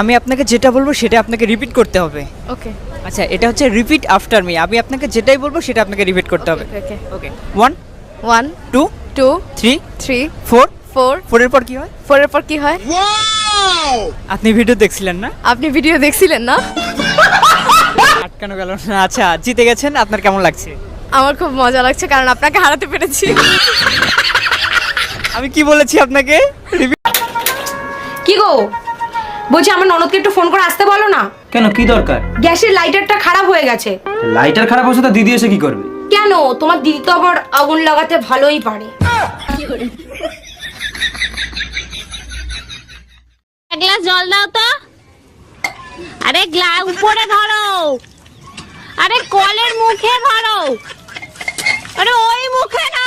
আমি আপনাকে যেটা বলব সেটা আপনাকে রিপিট করতে হবে। ওকে আচ্ছা এটা হচ্ছে রিপিট আফটার মি আমি আপনাকে যেটাই বলব সেটা আপনাকে রিপিট করতে হবে। Okay okay one one two two three three four four ফোরের পর কি হয়? ফোরের পর কি হয়? আপনি ভিডিও দেখছিলেন না? আপনি ভিডিও দেখছিলেন না? আটকানো গেল না। আচ্ছা জিতে গেছেন। আপনার কেমন লাগছে? আমার খুব মজা লাগছে কারণ আপনাকে হারাতে পেরেছি। আমি কি বলেছি আপনাকে? রিপিট কি গো? বলছি আমার ননদকে একটু ফোন করে আসতে বলো না। কেন কি দরকার? গ্যাসের লাইটারটা খারাপ হয়ে গেছে। লাইটার খারাপ হচ্ছে তো দিদি এসে কি করবে? কেন? তোমার দিদি তো আবার আগুন লাগাতে ভালোই পারে। এক গ্লাস জল দাও তো। আরে গ্লাস উপরে ধরো। আরে কলের মুখে ধরো। আরে ওই মুখে না।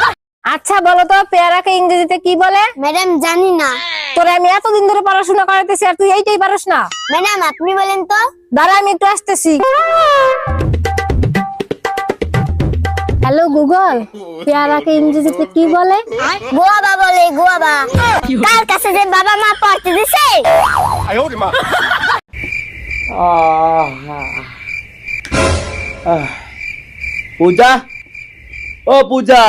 আচ্ছা বলো তো পেয়ারাকে ইংরেজিতে কি বলে? ম্যাডাম জানি না। তোরে আমি এতদিন ধরে পড়াশোনা করাইতেছি আর তুই এইটাই পারস না। ম্যাডাম আপনি বলেন তো। দাঁড়া আমি একটু আসতেছি। হ্যালো গুগল পেয়ারাকে ইংরেজিতে কি বলে? গোয়াবা বলে গোয়াবা। কার কাছে যে বাবা মা পড়তে দিছে? পূজা ও পূজা।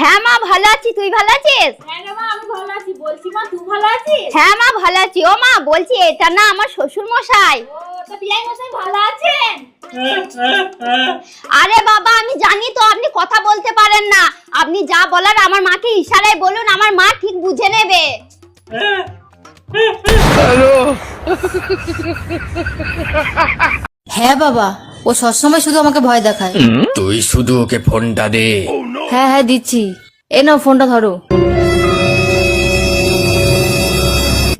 হ্যাঁ মা ভালো আছি। তুই ভালো আছিস? হ্যাঁ মা ভালো আছি। ও মা বলছি এটা না আমার শ্বশুর মশাই আরে বাবা আমি জানি তো আপনি কথা বলতে পারেন না। আপনি যা বলার আমার মাকে ইশারায় বলুন আমার মা ঠিক বুঝে নেবে। হ্যাঁ বাবা ও সবসময় শুধু আমাকে ভয় দেখায়। তুই শুধু ওকে ফোনটা দে। হ্যাঁ হ্যাঁ দিচ্ছি। এ নাও ফোনটা ধরো।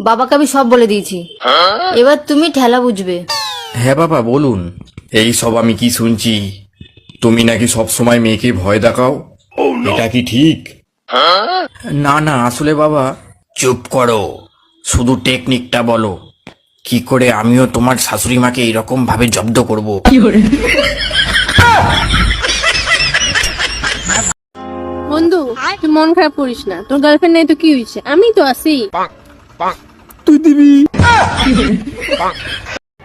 বাবাকে আমি সব বলে দিয়েছি। এবার তুমি ঠেলা বুঝবে। হ্যাঁ বাবা বলুন। এই সব আমি কি শুনছি? তুমি নাকি সব সময় মেয়েকে ভয় দেখাও? এটা কি ঠিক? না না আসলে বাবা চুপ করো। শুধু টেকনিকটা বলো। কি করে আমিও তোমার শাশুড়ি মাকে এরকম ভাবে জব্দ করব? বন্ধু তুই মন খারাপ করিস না। তোর গার্লফ্রেন্ড নাই তো কি হয়েছে? আমি তো আছি।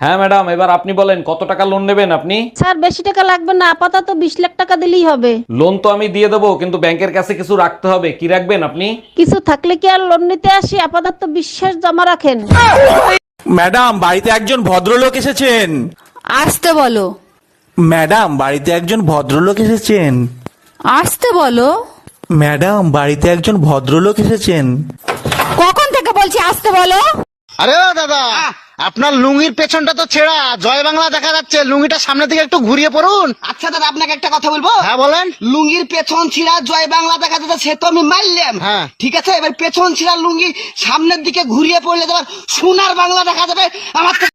হ্যাঁ ম্যাডাম এবার আপনি বলেন কত টাকা লোন নেবেন আপনি? স্যার বেশি টাকা লাগবে না আপাতত বিশ লাখ টাকা দিলেই হবে। লোন তো আমি দিয়ে দেবো কিন্তু ব্যাংকের কাছে কিছু রাখতে হবে কি রাখবেন আপনি? কিছু থাকলে কি আর লোন নিতে আসি? আপাতত বিশ্বাস জমা রাখেন। ম্যাডাম বাড়িতে একজন ভদ্রলোক এসেছেন। আসতে বলো। ম্যাডাম বাড়িতে একজন ভদ্রলোক এসেছেন। আসতে বলো। ম্যাডাম বাড়িতে একজন ভদ্রলোক এসেছেন। কখন থেকে বলছি আসতে বলো? আরে দাদা আপনার লুঙ্গির পেছনটা তো ছেঁড়া জয় বাংলা দেখা যাচ্ছে লুঙ্গিটা সামনে থেকে একটু ঘুরিয়ে পড়ুন। আচ্ছা দাদা আপনাকে একটা কথা বলব? হ্যাঁ বলেন। লুঙ্গির পেছন ছিঁড়া জয় বাংলা দেখা যাচ্ছে সে তো আমি মারলাম। হ্যাঁ। ঠিক আছে? এবার পেছন ছিঁড়া লুঙ্গি সামনের দিকে ঘুরিয়ে পড়লে তোমার সোনার বাংলা দেখা যাবে আমার